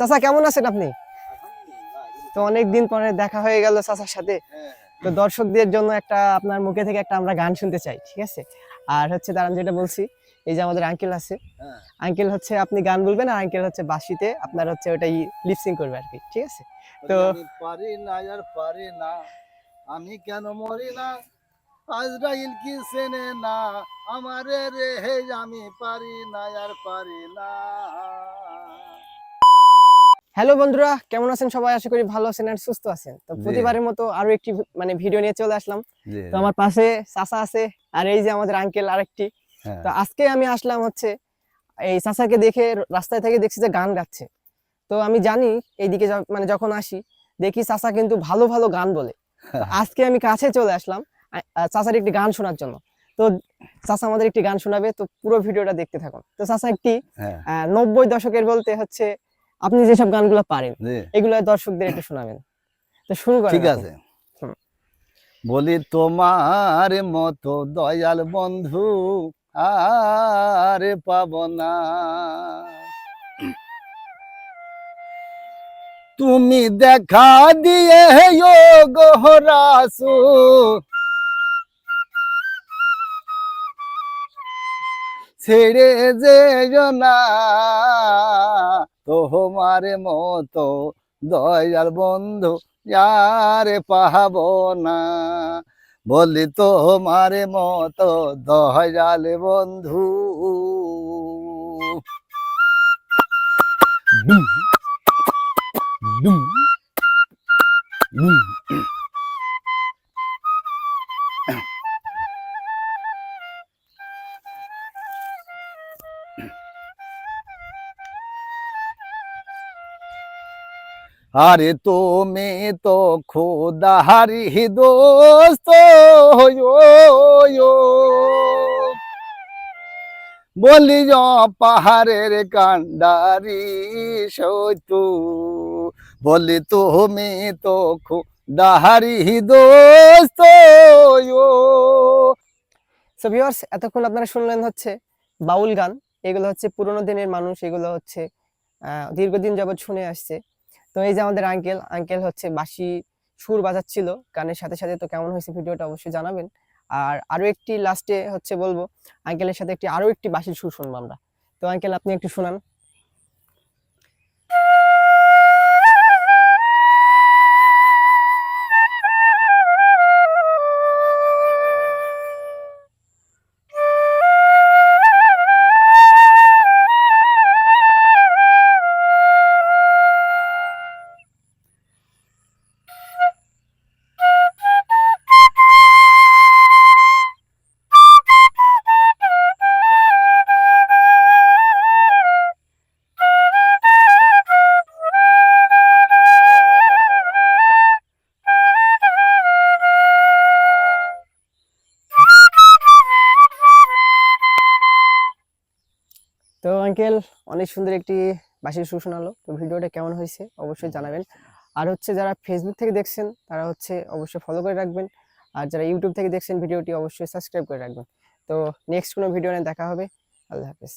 চাচা, কেমন আছেন আপনি? তো অনেক দিন পরে দেখা হয়ে গেল চাচার সাথে। তো দর্শকদের জন্য একটা আপনার মুখে থেকে একটা আমরা গান শুনতে চাই, ঠিক আছে? আর হচ্ছে দাঁড়ান, যেটা বলছি, এই যে আমাদের আঙ্কেল আছে। আঙ্কেল হচ্ছে আপনি গান বলবেন আর আঙ্কেল হচ্ছে বাসিতে আপনার হচ্ছে ওটাই লিপসিং করবে আর কি, ঠিক আছে? তো পারি না আর পারি না, আমি কেন মরি না? আজরাইল কি চেনে না? আমারে রে, হে, আমি পারি না আর পারি না। হ্যালো বন্ধুরা কেমন আছেন সবাই? আশা করি ভালো আছেন আর সুস্থ আছেন। তো প্রতিবারের মতো আরও একটি মানে ভিডিও নিয়ে চলে আসলাম। তো আমার পাশে চাচা আছে আর এই যে আমাদের আঙ্কেল আরেকটি। হ্যাঁ। তো আজকে আমি আসলাম হচ্ছে এই চাচাকে দেখে রাস্তায় থেকে দেখছি যে গান গাচ্ছে। তো আমি জানি এইদিকে মানে যখন আসি দেখি চাচা কিন্তু ভালো ভালো গান বলে। আজকে আমি কাছে চলে আসলাম চাচার একটি গান শোনার জন্য। তো চাচা আমাদের একটি গান শোনাবে তো পুরো ভিডিওটা দেখতে থাকুন। তো চাচা একটি হ্যাঁ। আহ, নব্বই দশকের বলতে হচ্ছে আপনি যেসব গানগুলো পারেন এগুলো দর্শকদের একটু শোনাবেন। তো শুরু করেন ঠিক আছে। বলি তোমার মতো দয়াল বন্ধু আর পাব না। তুমি দেখা দিয়ে গহরাসু ছেড়ে যে না। তোমার মতো দয়াল বন্ধু যারে পাহাব না বলি তোমার মতো দয়াল বন্ধু ডুম, ডুম, ডুম। আরে তো তুমি তো খোদা খোদাহারি দোস্ত বলি পাহাড়ের কান্ডারি সতু বলি তুমি তো খোদাহারি দোস্ত সো ভিউয়ার্স এতক্ষণ আপনারা শুনলেন হচ্ছে বাউল গান। এগুলো হচ্ছে পুরোনো দিনের মানুষ, এগুলো হচ্ছে দীর্ঘদিন যাবৎ শুনে আসছে। তো এই যে আমাদের আঙ্কেল আঙ্কেল হচ্ছে বাসি সুর বাজাচ্ছিল, গানের সাথে সাথে তো কেমন হয়েছে ভিডিওটা অবশ্যই জানাবেন। আর আরও একটি লাস্টে হচ্ছে বলব আঙ্কেলের সাথে একটি আরও একটি বাসির সুর শুনব আমরা। তো আঙ্কেল আপনি একটু শোনান। আঙ্কেল অনেক সুন্দর একটি বাসির সুর শোনালো। তো ভিডিওটা কেমন হয়েছে অবশ্যই জানাবেন। আর হচ্ছে যারা ফেসবুক থেকে দেখছেন, তারা হচ্ছে অবশ্যই ফলো করে রাখবেন। আর যারা ইউটিউব থেকে দেখছেন, ভিডিওটি অবশ্যই সাবস্ক্রাইব করে রাখবেন। তো নেক্সট কোনো ভিডিও নিয়ে দেখা হবে। আল্লাহ হাফেজ।